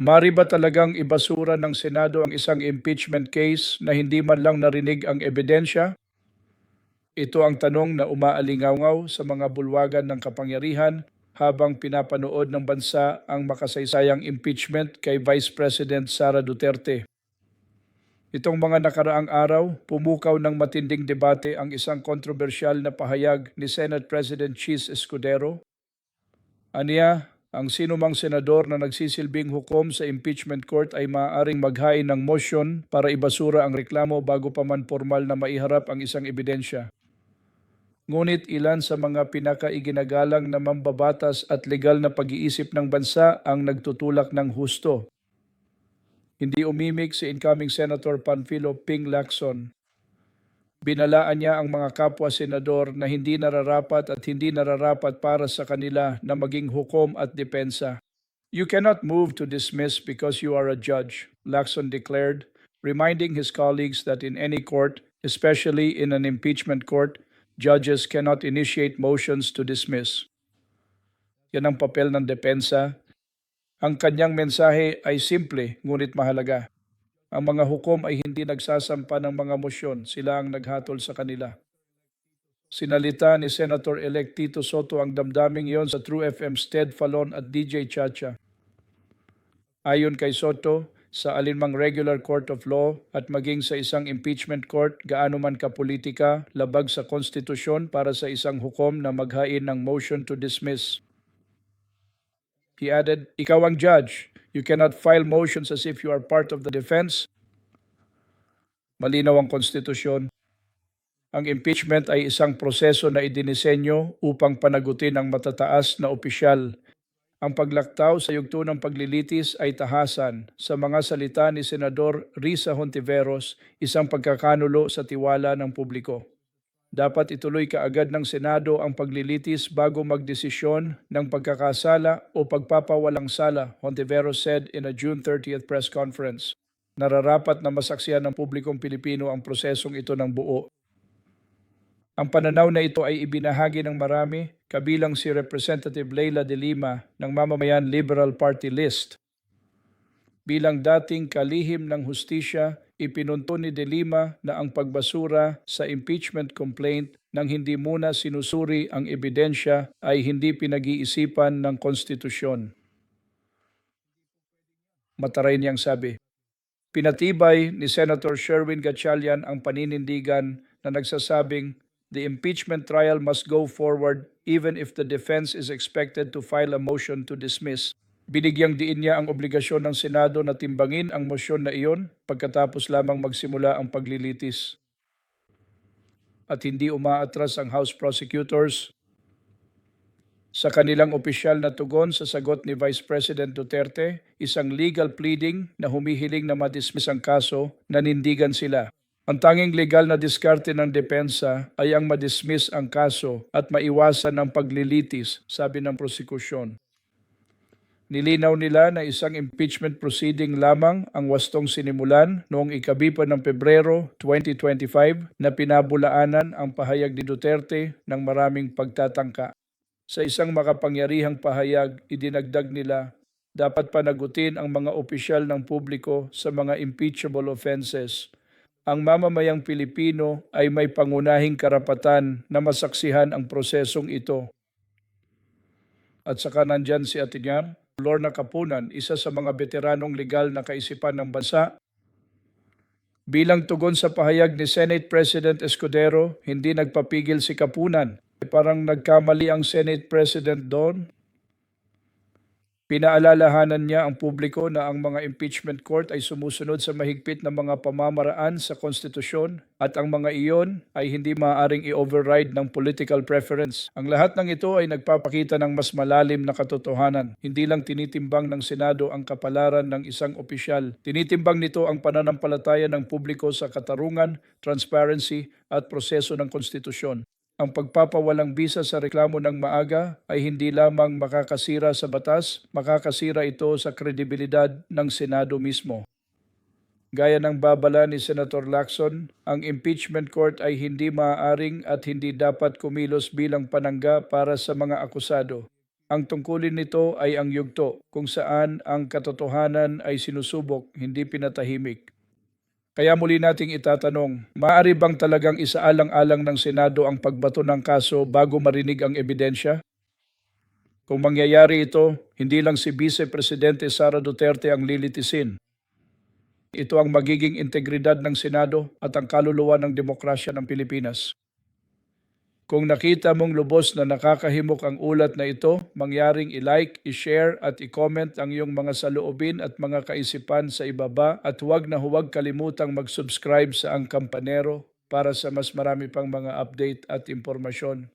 Mari ba talagang ibasura ng Senado ang isang impeachment case na hindi man lang narinig ang ebidensya? Ito ang tanong na umaalingaw sa mga bulwagan ng kapangyarihan habang pinapanood ng bansa ang makasaysayang impeachment kay Vice President Sara Duterte. Itong mga nakaraang araw, pumukaw ng matinding debate ang isang kontrobersyal na pahayag ni Senate President Cheese Escudero. Aniya, ang sinumang senador na nagsisilbing hukom sa impeachment court ay maaaring maghain ng motion para ibasura ang reklamo bago pa man formal na maiharap ang isang ebidensya. Ngunit ilan sa mga pinakaiginagalang na mambabatas at legal na pag-iisip ng bansa ang nagtutulak ng husto. Hindi umimik si incoming Senator Panfilo Ping Lacson. Binalaan niya ang mga kapwa senador na hindi nararapat at hindi nararapat para sa kanila na maging hukom at depensa. You cannot move to dismiss because you are a judge, Lacson declared, reminding his colleagues that in any court, especially in an impeachment court, judges cannot initiate motions to dismiss. Yan ang papel ng depensa. Ang kanyang mensahe ay simple ngunit mahalaga. Ang mga hukom ay hindi nagsasampa ng mga mosyon, sila ang naghatol sa kanila. Sinalita ni Senator-elect Tito Soto ang damdaming iyon sa True FM's Ted Falon at DJ Chacha. Ayon kay Soto, sa alinmang regular court of law at maging sa isang impeachment court, gaano man kapolitika, labag sa konstitusyon para sa isang hukom na maghain ng motion to dismiss. He added, Ikaw ang judge. You cannot file motions as if you are part of the defense. Malinaw ang konstitusyon. Ang impeachment ay isang proseso na idinisenyo upang panagutin ang matataas na opisyal. Ang paglaktaw sa yugto ng paglilitis ay tahasan sa mga salita ni Senador Risa Hontiveros, isang pagkakanulo sa tiwala ng publiko. Dapat ituloy kaagad ng Senado ang paglilitis bago magdesisyon ng pagkakasala o pagpapawalang sala, Hontiveros said in a June 30th press conference. Nararapat na masaksiyan ng publikong Pilipino ang prosesong ito ng buo. Ang pananaw na ito ay ibinahagi ng marami, kabilang si Representative Leila de Lima ng Mamamayan Liberal Party List. Bilang dating kalihim ng hustisya, ipinunto ni De Lima na ang pagbasura sa impeachment complaint nang hindi muna sinusuri ang ebidensya ay hindi pinag-iisipan ng konstitusyon. Mataray niyang sabi. Pinatibay ni Senator Sherwin Gatchalian ang paninindigan na nagsasabing the impeachment trial must go forward even if the defense is expected to file a motion to dismiss. Binigyang diin niya ang obligasyon ng Senado na timbangin ang mosyon na iyon pagkatapos lamang magsimula ang paglilitis. At hindi umaatras ang House prosecutors sa kanilang opisyal na tugon sa sagot ni Vice President Duterte, isang legal pleading na humihiling na madismiss ang kaso, nanindigan sila. Ang tanging legal na diskarte ng depensa ay ang madismiss ang kaso at maiwasan ang paglilitis, sabi ng prosekusyon. Nilinaw nila na isang impeachment proceeding lamang ang wastong sinimulan noong ikabipa ng Pebrero 2025 na pinabulaanan ang pahayag ni Duterte ng maraming pagtatangka. Sa isang makapangyarihang pahayag, idinagdag nila, dapat panagutin ang mga opisyal ng publiko sa mga impeachable offenses. Ang mamamayang Pilipino ay may pangunahing karapatan na masaksihan ang prosesong ito. At saka nandyan si Atinyar, Lorna Kapunan, isa sa mga veteranong legal na kaisipan ng bansa. Bilang tugon sa pahayag ni Senate President Escudero, hindi nagpapigil si Kapunan Parang nagkamali ang Senate President doon. Pinaalalahanan niya ang publiko na ang mga impeachment court ay sumusunod sa mahigpit na mga pamamaraan sa konstitusyon at ang mga iyon ay hindi maaaring i-override ng political preference. Ang lahat ng ito ay nagpapakita ng mas malalim na katotohanan. Hindi lang tinitimbang ng Senado ang kapalaran ng isang opisyal. Tinitimbang nito ang pananampalataya ng publiko sa katarungan, transparency at proseso ng konstitusyon. Ang pagpapawalang bisa sa reklamo ng maaga ay hindi lamang makakasira sa batas, makakasira ito sa kredibilidad ng Senado mismo. Gaya ng babala ni Senator Lacson, ang impeachment court ay hindi maaaring at hindi dapat kumilos bilang panangga para sa mga akusado. Ang tungkulin nito ay ang yugto kung saan ang katotohanan ay sinusubok, hindi pinatahimik. Kaya muli nating itatanong, maaari bang talagang isaalang-alang ng Senado ang pagbato ng kaso bago marinig ang ebidensya? Kung mangyayari ito, hindi lang si Vice Presidente Sara Duterte ang lilitisin. Ito ang magiging integridad ng Senado at ang kaluluwa ng demokrasya ng Pilipinas. Kung nakita mong lubos na nakakahimok ang ulat na ito, mangyaring i-like, i-share at i-comment ang iyong mga saloobin at mga kaisipan sa ibaba at huwag na huwag kalimutang mag-subscribe sa Ang Kampanero para sa mas marami pang mga update at impormasyon.